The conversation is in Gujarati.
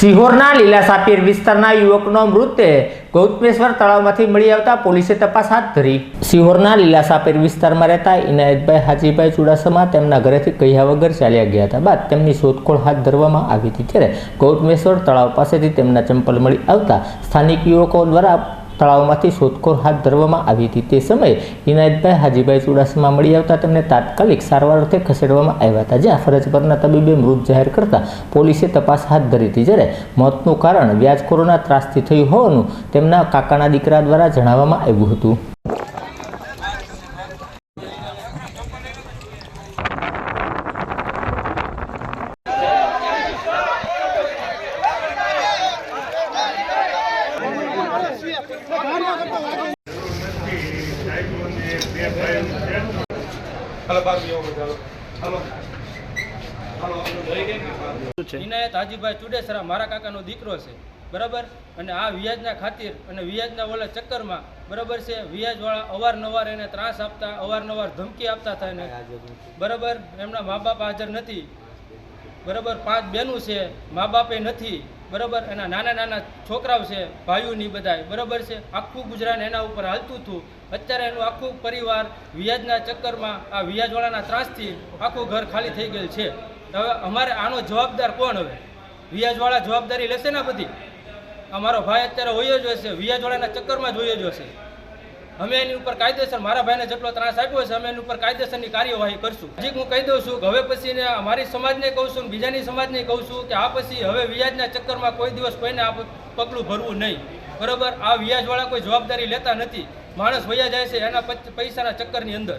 સિહોરના લીલાસાપીર વિસ્તારના યુવકનો મૃતદેહ ગૌતમેશ્વર તળાવમાંથી મળી આવતા પોલીસે તપાસ હાથ ધરી. સિહોરના લીલાસાપીર વિસ્તારમાં રહેતા ઇનાયતભાઈ હાજીભાઈ ચુડાસમા તેમના ઘરેથી કહ્યા વગર ચાલ્યા ગયા હતા. બાદ તેમની શોધખોળ હાથ ધરવામાં આવી હતી. ત્યારે ગૌતમેશ્વર તળાવ પાસેથી તેમના ચંપલ મળી આવતા સ્થાનિક યુવકો દ્વારા તળાવમાંથી શોધખોળ હાથ ધરવામાં આવી હતી. તે સમયે ઇનાયતભાઈ હાજીભાઈ ચુડાસમા મળી આવતા તેમને તાત્કાલિક સારવાર અર્થે ખસેડવામાં આવ્યા હતા. જ્યાં ફરજ પરના તબીબે મૃત જાહેર કરતા પોલીસે તપાસ હાથ ધરી હતી. જ્યારે મોતનું કારણ વ્યાજખોરોના ત્રાસથી થયું હોવાનું તેમના કાકાના દીકરા દ્વારા જણાવવામાં આવ્યું હતું. ઇનાયત હાજીભાઈ ચુડેસરા મારા કાકાનો દીકરો છે બરાબર? અને આ વ્યાજના ખાतिर અને વ્યાજના ઓલા ચક્કરમાં બરાબર છે? વ્યાજવાળા અવારનવાર એને ત્રાસ આપતા અવારનવાર ધમકી આપતા હતા એને બરાબર? એમના મા બાપ હાજર નથી. બરાબર? પાંચ બહેનું છે મા બાપે નથી. બરાબર? એના નાના નાના છોકરાઓ છે ભાઈઓની બધાય. બરાબર છે? આખું ગુજરાત એના ઉપર હાલતું હતું. અત્યારે એનું આખું પરિવાર વ્યાજના ચક્કરમાં, આ વ્યાજવાળાના ત્રાસથી આખું ઘર ખાલી થઈ ગયેલ છે. હવે અમારે આનો જવાબદાર કોણ હવે? વ્યાજવાળા જવાબદારી લેશે ને બધી? અમારો ભાઈ અત્યારે હોયો જ હશે, વ્યાજવાળાના ચક્કરમાં જ હોયો જ હશે. અમે એની ઉપર કાયદેસર, મારા ભાઈને જેટલો ત્રાસ આપ્યો છે, અમે એની ઉપર કાયદેસરની કાર્યવાહી કરશું. હજી હું કહી દઉં છું કે હવે પછી અમારી સમાજને કહું છું બીજાની સમાજને કહું છું કે આ પછી હવે વ્યાજના ચક્કરમાં કોઈ દિવસ કોઈને આ પગલું ભરવું નહીં. બરોબર? આ વ્યાજવાળા કોઈ જવાબદારી લેતા નથી. માણસ વયા જાય છે એના પૈસાના ચક્કરની અંદર.